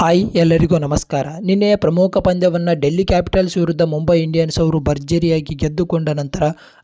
Hi, ಎಲ್ಲರಿಗೂ ನಮಸ್ಕಾರ. ನಿನ್ನೆಯ ಪ್ರಮುಖ ಪಂದ್ಯವನ್ನು ಡೆಲ್ಲಿ ಕ್ಯಾಪಿಟಲ್ಸ್ ವಿರುದ್ಧ ಮುಂಬೈ ಇಂಡಿಯನ್ಸ್ ಅವರು ಭರ್ಜರಿಯಾಗಿ ಗೆದ್ದುಕೊಂಡ ನಂತರ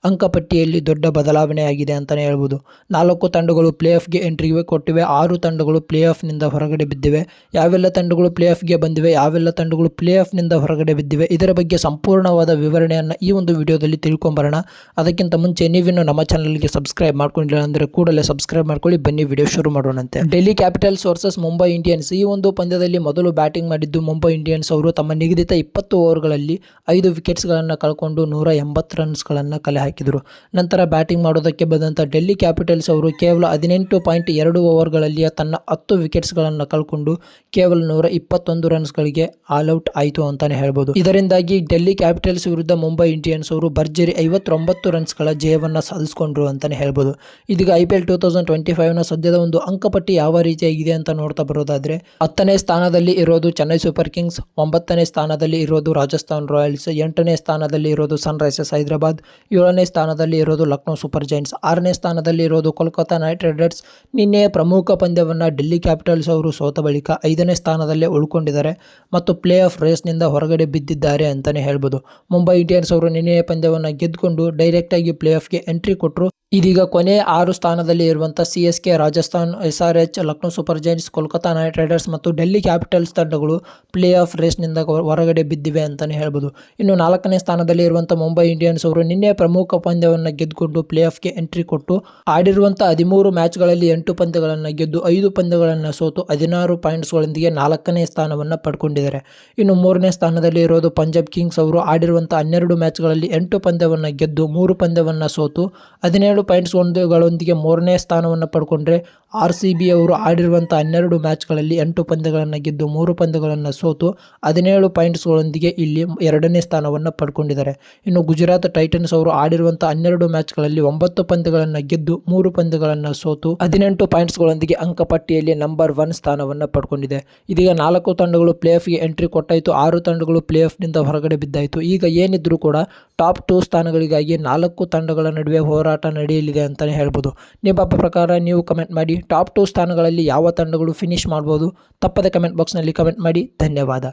ಅಂಕಪಟ್ಟಿಯಲ್ಲಿ ದೊಡ್ಡ ಬದಲಾವಣೆ ಆಗಿದೆ ಅಂತಲೇ ಹೇಳ್ಬೋದು. ನಾಲ್ಕು ತಂಡಗಳು ಪ್ಲೇ ಆಫ್ಗೆ ಎಂಟ್ರಿಗೆ ಕೊಟ್ಟಿವೆ. ಆರು ತಂಡಗಳು ಪ್ಲೇ ಆಫ್ನಿಂದ ಹೊರಗಡೆ ಬಿದ್ದಿವೆ. ಯಾವೆಲ್ಲ ತಂಡಗಳು ಪ್ಲೇ ಆಫ್ಗೆ ಬಂದಿವೆ, ಯಾವೆಲ್ಲ ತಂಡಗಳು ಪ್ಲೇ ಆಫ್ನಿಂದ ಹೊರಗಡೆ ಬಿದ್ದಿವೆ, ಇದರ ಬಗ್ಗೆ ಸಂಪೂರ್ಣವಾದ ವಿವರಣೆಯನ್ನು ಈ ಒಂದು ವಿಡಿಯೋದಲ್ಲಿ ತಿಳ್ಕೊಂಬರೋಣ. ಅದಕ್ಕಿಂತ ಮುಂಚೆ ನೀವಿನ್ನು ನಮ್ಮ ಚಾನಲ್ಗೆ ಸಬ್ಸ್ಕ್ರೈಬ್ ಮಾಡ್ಕೊಂಡಿಲ್ಲ ಅಂದರೆ ಕೂಡಲೇ ಸಬ್ಸ್ಕ್ರೈಬ್ ಮಾಡ್ಕೊಳ್ಳಿ. ಬನ್ನಿ, ವಿಡಿಯೋ ಶುರು ಮಾಡೋಣಂತೆ. Delhi Capitals versus Mumbai Indians ಈ ಒಂದು ಪಂದ್ಯದಲ್ಲಿ ಮೊದಲು ಬ್ಯಾಟಿಂಗ್ ಮಾಡಿದ್ದು ಮುಂಬೈ ಇಂಡಿಯನ್ಸ್. ಅವರು ತಮ್ಮ ನಿಗದಿತ ಇಪ್ಪತ್ತು ಓವರ್ಗಳಲ್ಲಿ ಐದು ವಿಕೆಟ್ಸ್ಗಳನ್ನು ಕಳ್ಕೊಂಡು ನೂರ ಎಂಬತ್ತು ರನ್ಸ್ಗಳನ್ನು ಕಲೆ ಹಾಕಿದರು. ನಂತರ ಬ್ಯಾಟಿಂಗ್ ಮಾಡೋದಕ್ಕೆ ಬಂದಂಥ ಡೆಲ್ಲಿ ಕ್ಯಾಪಿಟಲ್ಸ್ ಅವರು ಕೇವಲ ಹದಿನೆಂಟು ಪಾಯಿಂಟ್ ಎರಡು ಓವರ್ಗಳಲ್ಲಿ ತನ್ನ ಹತ್ತು ವಿಕೆಟ್ಸ್ಗಳನ್ನು ಕಳ್ಕೊಂಡು ಕೇವಲ ನೂರ ಇಪ್ಪತ್ತೊಂದು ರನ್ಸ್ಗಳಿಗೆ ಆಲ್ಔಟ್ ಆಯಿತು ಅಂತಲೇ ಹೇಳ್ಬೋದು. ಇದರಿಂದಾಗಿ ಡೆಲ್ಲಿ ಕ್ಯಾಪಿಟಲ್ಸ್ ವಿರುದ್ಧ ಮುಂಬೈ ಇಂಡಿಯನ್ಸ್ ಅವರು ಭರ್ಜರಿ ಐವತ್ತೊಂಬತ್ತು ರನ್ಸ್ಗಳ ಜಯವನ್ನು ಸಾಧಿಸಿಕೊಂಡ್ರು ಅಂತಲೇ ಹೇಳ್ಬೋದು. ಇದೀಗ I P L two thousand twenty ಫೈವ್ನ ಸದ್ಯದ ಒಂದು ಅಂಕಪಟ್ಟಿ ಯಾವ ರೀತಿಯಾಗಿದೆ ಅಂತ ನೋಡ್ತಾ ಬರೋದಾದರೆ ಹತ್ತನೇ ಸ್ಥಾನದಲ್ಲಿ ಇರೋದು ಚೆನ್ನೈ ಸೂಪರ್ ಕಿಂಗ್ಸ್, ಒಂಬತ್ತನೇ ಸ್ಥಾನದಲ್ಲಿ ಇರೋದು ರಾಜಸ್ಥಾನ್ ರಾಯಲ್ಸ್, ಎಂಟನೇ ಸ್ಥಾನದಲ್ಲಿ ಇರೋದು ಸನ್ ರೈಸರ್ಸ್ ಹೈದರಾಬಾದ್, ಏಳನೇ ಸ್ಥಾನದಲ್ಲಿ ಇರೋದು ಲಕ್ನೋ ಸೂಪರ್ ಜೈಂಟ್ಸ್, ಆರನೇ ಸ್ಥಾನದಲ್ಲಿ ಇರೋದು ಕೋಲ್ಕತ್ತಾ ನೈಟ್ ರೈಡರ್ಸ್. ನಿನ್ನೆ ಪ್ರಮುಖ ಪಂದ್ಯವನ್ನು ಡೆಲ್ಲಿ ಕ್ಯಾಪಿಟಲ್ಸ್ ಅವರು ಸೋತ ಬಳಿಕ ಐದನೇ ಸ್ಥಾನದಲ್ಲೇ ಉಳ್ಕೊಂಡಿದ್ದಾರೆ ಮತ್ತು ಪ್ಲೇ ಆಫ್ ರೇಸ್ನಿಂದ ಹೊರಗಡೆ ಬಿದ್ದಿದ್ದಾರೆ ಅಂತಲೇ ಹೇಳ್ಬೋದು. ಮುಂಬೈ ಇಂಡಿಯನ್ಸ್ ಅವರು ನಿನ್ನೆಯ ಪಂದ್ಯವನ್ನು ಗೆದ್ದುಕೊಂಡು ಡೈರೆಕ್ಟಾಗಿ ಪ್ಲೇ ಆಫ್ಗೆ ಎಂಟ್ರಿ ಕೊಟ್ಟರು ಇದೀಗ ಕೊನೆ ಆರು ಸ್ಥಾನದಲ್ಲಿ ಇರುವಂಥ C S K, Rajasthan, S R H, Lucknow Super Giants Kolkata Knight Riders ಮತ್ತು ಡೆಲ್ಲಿ ಕ್ಯಾಪಿಟಲ್ಸ್ ತಂಡಗಳು ಪ್ಲೇ ಆಫ್ ರೇಸ್ನಿಂದ ಹೊರಗಡೆ ಬಿದ್ದಿವೆ ಅಂತಲೇ ಹೇಳ್ಬೋದು. ಇನ್ನು ನಾಲ್ಕನೇ ಸ್ಥಾನದಲ್ಲಿ ಇರುವಂಥ ಮುಂಬೈ ಇಂಡಿಯನ್ಸ್ ಅವರು ನಿನ್ನೆ ಪ್ರಮುಖ ಪಂದ್ಯವನ್ನು ಗೆದ್ದುಕೊಂಡು ಪ್ಲೇ ಆಫ್ಗೆ ಎಂಟ್ರಿ ಕೊಟ್ಟು ಆಡಿರುವಂಥ ಹದಿಮೂರು ಮ್ಯಾಚ್ಗಳಲ್ಲಿ ಎಂಟು ಪಂದ್ಯಗಳನ್ನು ಗೆದ್ದು ಐದು ಪಂದ್ಯಗಳನ್ನು ಸೋತು ಹದಿನಾರು ಪಾಯಿಂಟ್ಸ್ಗಳೊಂದಿಗೆ ನಾಲ್ಕನೇ ಸ್ಥಾನವನ್ನು ಪಡ್ಕೊಂಡಿದ್ದಾರೆ. ಇನ್ನು ಮೂರನೇ ಸ್ಥಾನದಲ್ಲಿ ಇರೋದು ಪಂಜಾಬ್ ಕಿಂಗ್ಸ್ ಅವರು ಆಡಿರುವಂಥ ಹನ್ನೆರಡು ಮ್ಯಾಚ್ಗಳಲ್ಲಿ ಎಂಟು ಪಂದ್ಯವನ್ನು ಗೆದ್ದು ಮೂರು ಪಂದ್ಯವನ್ನು ಸೋತು ಹದಿನೇಳು ಪಾಯಿಂಟ್ಸ್ ಒಂದುಗಳೊಂದಿಗೆ ಮೂರನೇ ಸ್ಥಾನವನ್ನು ಪಡ್ಕೊಂಡ್ರೆ ಆರ್ ಸಿ ಬಿ ಅವರು ಆಡಿರುವಂಥ ಹನ್ನೆರಡು ಮ್ಯಾಚ್ಗಳಲ್ಲಿ ಎಂಟು ಪಂದ್ಯಗಳನ್ನು ಗೆದ್ದು ಮೂರು ಪಂದ್ಯಗಳನ್ನು ಸೋತು ಹದಿನೇಳು ಪಾಯಿಂಟ್ಸ್ಗಳೊಂದಿಗೆ ಇಲ್ಲಿ ಎರಡನೇ ಸ್ಥಾನವನ್ನು ಪಡ್ಕೊಂಡಿದ್ದಾರೆ. ಇನ್ನು ಗುಜರಾತ್ ಟೈಟನ್ಸ್ ಅವರು ಆಡಿರುವಂಥ ಹನ್ನೆರಡು ಮ್ಯಾಚ್ಗಳಲ್ಲಿ ಒಂಬತ್ತು ಪಂದ್ಯಗಳನ್ನು ಗೆದ್ದು ಮೂರು ಪಂದ್ಯಗಳನ್ನು ಸೋತು ಹದಿನೆಂಟು ಪಾಯಿಂಟ್ಸ್ಗಳೊಂದಿಗೆ ಅಂಕಪಟ್ಟಿಯಲ್ಲಿ ನಂಬರ್ ಒನ್ ಸ್ಥಾನವನ್ನು ಪಡ್ಕೊಂಡಿದೆ. ಇದೀಗ ನಾಲ್ಕು ತಂಡಗಳು ಪ್ಲೇ ಆಫ್ಗೆ ಎಂಟ್ರಿ ಕೊಟ್ಟಾಯಿತು. ಆರು ತಂಡಗಳು ಪ್ಲೇ ಆಫ್ನಿಂದ ಹೊರಗಡೆ ಬಿದ್ದಾಯಿತು. ಈಗ ಏನಿದ್ರೂ ಕೂಡ ಟಾಪ್ ಟೂ ಸ್ಥಾನಗಳಿಗಾಗಿ ನಾಲ್ಕು ತಂಡಗಳ ನಡುವೆ ಹೋರಾಟ ನಡೆಯಲಿದೆ ಅಂತಲೇ ಹೇಳ್ಬೋದು. ನಿಮ್ಮ ಪ್ರಕಾರ ನೀವು ಕಮೆಂಟ್ ಮಾಡಿ. ಟಾಪ್ ಟು ಸ್ಥಾನಗಳಲ್ಲಿ ಯಾವ ತಂಡಗಳು ಫಿನಿಶ್ ಮಾಡ್ಬೋದು? ತಪ್ಪದೆ ಕಮೆಂಟ್ ಬಾಕ್ಸ್ನಲ್ಲಿ ಕಮೆಂಟ್ ಮಾಡಿ. ಧನ್ಯವಾದ.